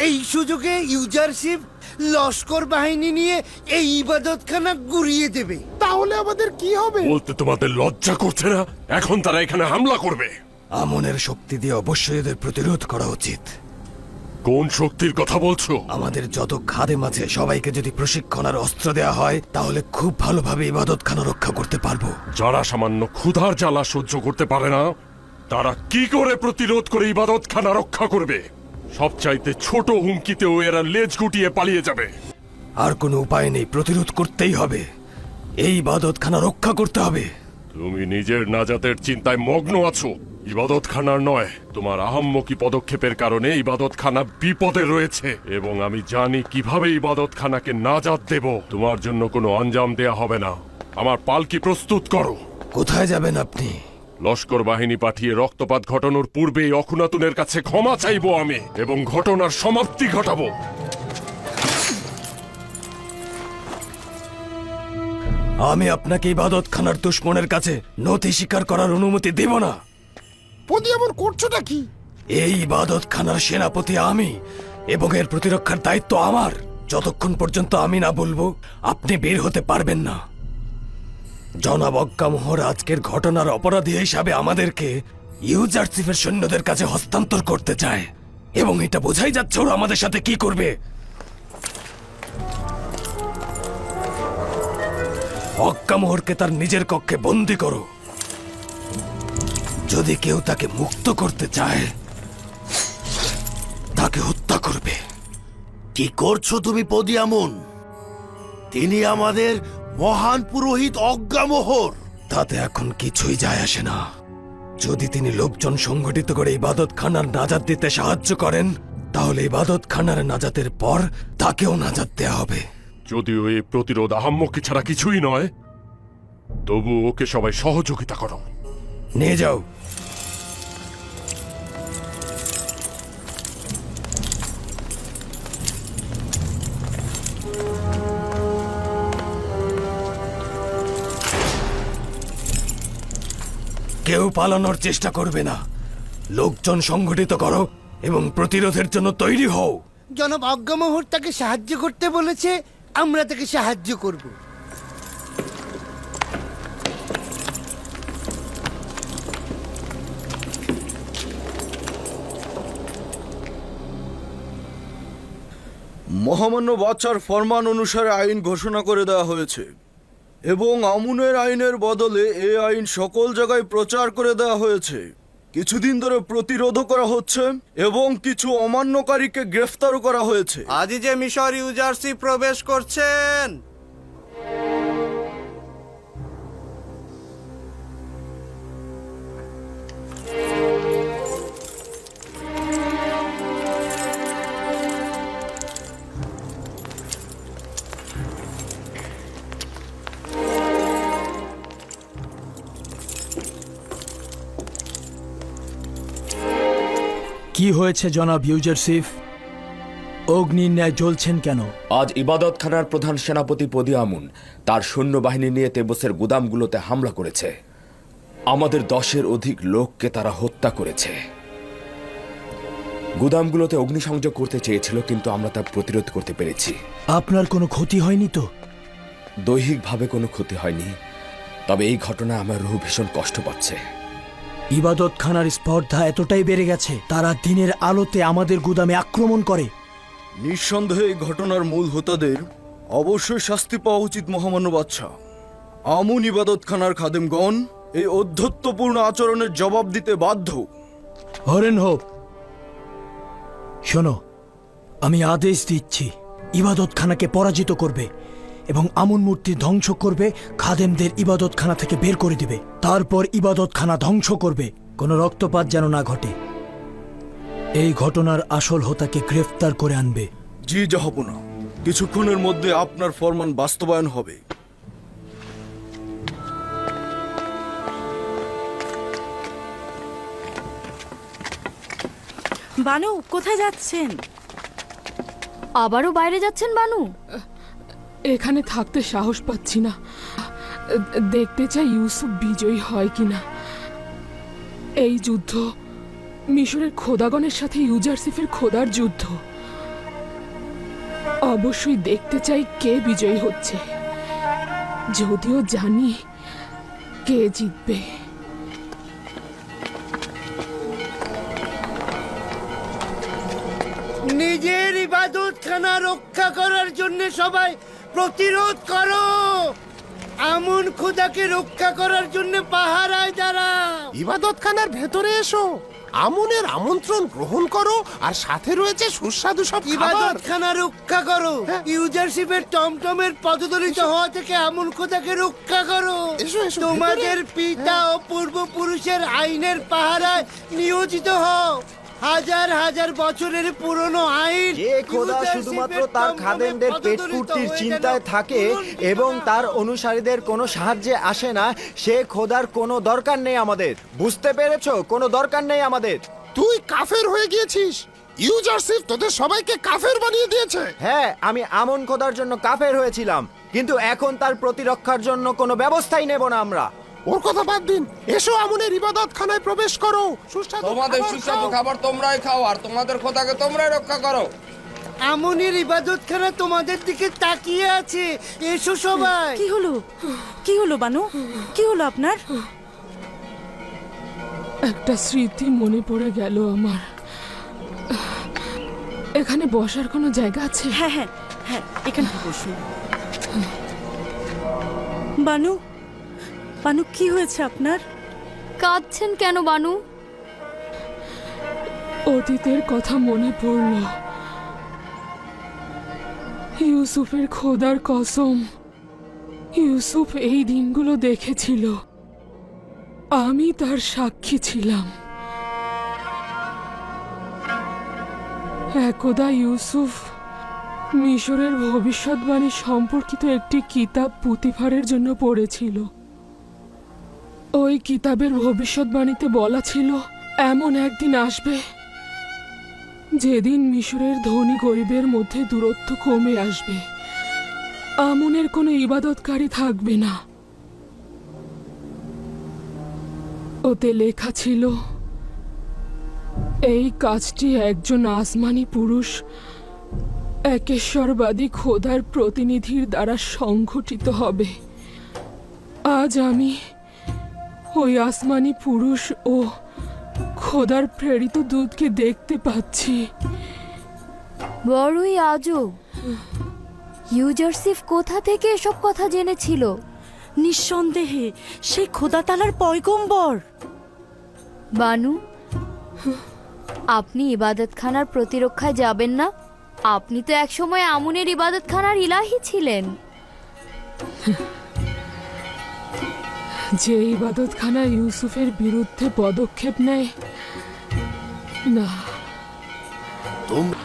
এই সুযোগে ইউজারশিপ লস্কর বাহিনী নিয়ে এই ইবাদতখানা গুড়িয়ে দেবে। তাহলে আমাদের কি হবে? বলতে তোমাদের লজ্জা করছে না? এখন তারা এখানে হামলা করবে। আমনের শক্তি দিয়ে অবশ্যই এদের প্রতিরোধ করা উচিত। কোন শক্তির কথা বলছো? আমাদের যত খাদেম আছে সবাইকে যদি প্রশিক্ষণ আর অস্ত্র দেওয়া হয় তাহলে খুব ভালোভাবে ইবাদতখানা রক্ষা করতে পারব। যারা সামান্য ক্ষুধার জ্বালা সহ্য করতে পারে না তারা কি করে প্রতিরোধ করে ইবাদতখানা রক্ষা করবে? সবচাইতে ছোট হুমকিতেও এরা লেজ গুটিয়ে পালিয়ে যাবে। আর কোনো উপায় নেই প্রতিরোধ করতেই হবে। এই ইবাদতখানা রক্ষা করতে হবে। তুমি নিজের নাজাতের চিন্তায় মগ্ন আছো। ইবাদতখানার নয় তোমার আহাম্মকি পদক্ষেপের কারণে ইবাদতখানা বিপদে রয়েছে। এবং আমি জানি কীভাবে ইবাদতখানাকে নাজাত দেব। তোমার জন্য কোনো অঞ্জাম দেয়া হবে না। আমার পালকি প্রস্তুত করো। কোথায় যাবেন আপনি? লস্কর বাহিনী পাঠিয়ে রক্তপাত ঘটানোর পূর্বেই অখুনাতুনের কাছে ক্ষমা চাইব আমি এবং ঘটনার সমাপ্তি ঘটাবো। আমি আপনাকে ইবাদতখানার দুশ্মনের কাছে নথি স্বীকার করার অনুমতি দেব না। পদি এমন করছোটা কি? এই ইবাদতখানার সেনাপতি আমি এবং এর প্রতিরক্ষার দায়িত্ব আমার। যতক্ষণ পর্যন্ত আমি না বলব আপনি বের হতে পারবেন না। জনাব অজ্ঞামোহর আজকের ঘটনার অপরাধী হিসাবে আমাদেরকে ইউজারসিফের সৈন্যদের কাছে হস্তান্তর করতে চায়। এবং এটা বোঝাই যাচ্ছে ওরা আমাদের সাথে কি করবে। অজ্ঞামোহরকে তার নিজের কক্ষে বন্দি করো। যদি কেউ তাকে মুক্ত করতে চায়, তাকে হত্যা করবে। কি করছ তুমি পদিয়ামন? তিনি আমাদের মহান পুরোহিত অজ্ঞামোহর। তাতে এখন কিছুই যায় আসে না। যদি তিনি লোকজন সংগঠিত করে ইবাদত খানার নাজাত দিতে সাহায্য করেন তাহলে ইবাদত খানার নাজাতের পর তাকেও নাজাত দেয়া হবে। যদিও এই প্রতিরোধ আহাম্মকে ছাড়া কিছুই নয় তবু ওকে সবাই সহযোগিতা করো। নিয়ে যাও। কেউ পালানোর চেষ্টা করবে না। লোকজন সংগঠিত করো এবং প্রতিরোধের জন্য তৈরি হও। জনাব অজ্ঞামহর তাকে সাহায্য করতে বলেছে আমরা তাকে সাহায্য করব। মহামান্য বাচ্চার ফরমান অনুসারে আইন ঘোষণা করে দেওয়া হয়েছে। এবং আমুনের আইনের বদলে এ আইন সকল জায়গায় প্রচার করে দেওয়া হয়েছে। কিছুদিন ধরে প্রতিরোধ করা হচ্ছে এবং কিছু অমান্যকারীকে গ্রেফতারও করা হয়েছে। আজি যে মিশর ইউজার্সি প্রবেশ করছেন কি হয়েছে জনাব ইউজারসিফ? অগ্নির ন্যায় জ্বলছেন কেন? আজ ইবাদতখানার প্রধান সেনাপতি পদিয়ামুন তার সৈন্যবাহিনী নিয়ে তেবসের গুদামগুলোতে হামলা করেছে। আমাদের দশের অধিক লোককে তারা হত্যা করেছে। গুদামগুলোতে অগ্নিসংযোগ করতে চেয়েছিল কিন্তু আমরা তা প্রতিরোধ করতে পেরেছি। আপনার কোনো ক্ষতি হয়নি তো? দৈহিকভাবে কোনো ক্ষতি হয়নি তবে এই ঘটনায় আমার রুহ ভীষণ কষ্ট পাচ্ছে। ইবাদত খানার স্পর্ধা এতটাই বেড়ে গেছে তারা দিনের আলোতে আমাদের গুদামে আক্রমণ করে। নিঃসন্দেহে এই ঘটনার মূল হোতাদের অবশ্যই শাস্তি পাওয়া উচিত মহামান্য বাচ্চা আমুন ইবাদতখানার খাদেমগণ এই অধ্যত্বপূর্ণ আচরণের জবাব দিতে বাধ্য। হরেন হোপ শোনো আমি আদেশ দিচ্ছি ইবাদত খানাকে পরাজিত করবে। এবং আমন মূর্তি ধ্বংস করবে খাদেমদের ইবাদতখানা থেকে বের করে দিবে। তারপর ইবাদতখানা ধ্বংস করবে কোনো রক্তপাত যেন না ঘটে। এই ঘটনার আসল হোতাকে গ্রেফতার করে আনবে। জি জাহাপনা কিছুক্ষণের মধ্যে আপনার ফরমান বাস্তবায়ন হবে। বানু কোথায় যাচ্ছেন? আবারও বাইরে যাচ্ছেন বানু? এখানে থাকতে সাহস পাচ্ছি না। দেখতে চাই ইউসুফ বিজয়ী হয় কিনা। এই যুদ্ধ মিশরের খোদাগণের সাথে ইউজারসিফের খোদার যুদ্ধ। অবশ্যই দেখতে চাই কে বিজয়ী হচ্ছে। যদিও জানি কে জিতবে। নিজের ইবাদতখানা রক্ষা করার জন্য সবাই প্রতিরোধ করো। আমন খোদাকে রক্ষা করার জন্য পাহারায় দাঁড়াও। ইবাদতখানার ভেতরে এসো। আমুনের আমন্ত্রণ গ্রহণ করো আর সাথে রয়েছে সুস্বাদু সব ইবাদতখানা রক্ষা করো। হ্যাঁ। ইউজারশিপের টমটমের পদদলিত হওয়া থেকে আমন খোদাকে রক্ষা করো। তোমাদের পিতা ও পূর্বপুরুষের আইনের পাহারায় নিয়োজিত হও। হাজার হাজার বছরের পুরনো আইন যে খোদা শুধুমাত্র তার খাদেমদের পেট পূর্তির চিন্তায় থাকে এবং তার অনুসারীদের কোনো সাহায্যে আসে না সে খোদার কোনো দরকার নেই আমাদের। বুঝতে পেরেছ? কোনো দরকার নেই আমাদের। তুই কাফের হয়ে গিয়েছিস। ইউজারশিপ তোদের সবাইকে কাফের বানিয়ে দিয়েছে। হ্যাঁ আমি আমন খোদার জন্য কাফের হয়েছিলাম কিন্তু এখন তার প্রতিরক্ষার জন্য কোনো ব্যবস্থাই নেব না আমরা। ওর কথা বাদ দিন। এসো আমুনের ইবাদতখানায় প্রবেশ করো। সুস্বাদু তোমাদের সুস্বাদু খাবার তোমরাই খাও আর তোমাদের খোদাকে তোমরাই রক্ষা করো। আমনের ইবাদতখানা তোমাদের দিকে তাকিয়ে আছে। এসো সবাই। কি হলো? কি হলো বানু? কি হলো আপনার? একটা স্মৃতি মনে পড়ে গেল আমার। এখানে বসার কোনো জায়গা আছে? হ্যাঁ হ্যাঁ হ্যাঁ এখানে বসুন। বানু বানু কি হয়েছে আপনার? কাঁদছেন কেন বানু? অতীতের কথা মনে পড়ল। ইউসুফের খোদার কসম ইউসুফ এই দিনগুলো দেখেছিল। আমি তার সাক্ষী ছিলাম। একদা ইউসুফ মিশরের ভবিষ্যৎবাণী সম্পর্কিত একটি কিতাব পুতিফারের জন্য পড়েছিল। ওই কিতাবের ভবিষ্যৎবাণীতে বলা ছিল, এমন একদিন আসবে যেদিন মিশরের ধনী গরিবের মধ্যে দূরত্ব কমে আসবে। আমনের কোনো ইবাদতকারী থাকবে না। ওতে লেখা ছিল, এই কাজটি একজন আসমানি পুরুষ, একেশ্বরবাদী খোদার প্রতিনিধির দ্বারা সংঘটিত হবে। আজ আমি ওই আসমানি পুরুষ ও খোদার প্রেরিত দূতকে দেখতে পাচ্ছি। বড়ই আজও। ইউজারসিফ কোথা থেকে এসব কথা জেনেছিল? নিঃসন্দেহে সেই খোদা তালার পয়গম্বর। বানু আপনি ইবাদতখানার প্রতিরক্ষায় যাবেন না? আপনি তো একসময় আমুনের ইবাদতখানার ইলাহি ছিলেন। যে ইবাদতখানা ইউসুফের বিরুদ্ধে পদক্ষেপ নেয় না। তোমরা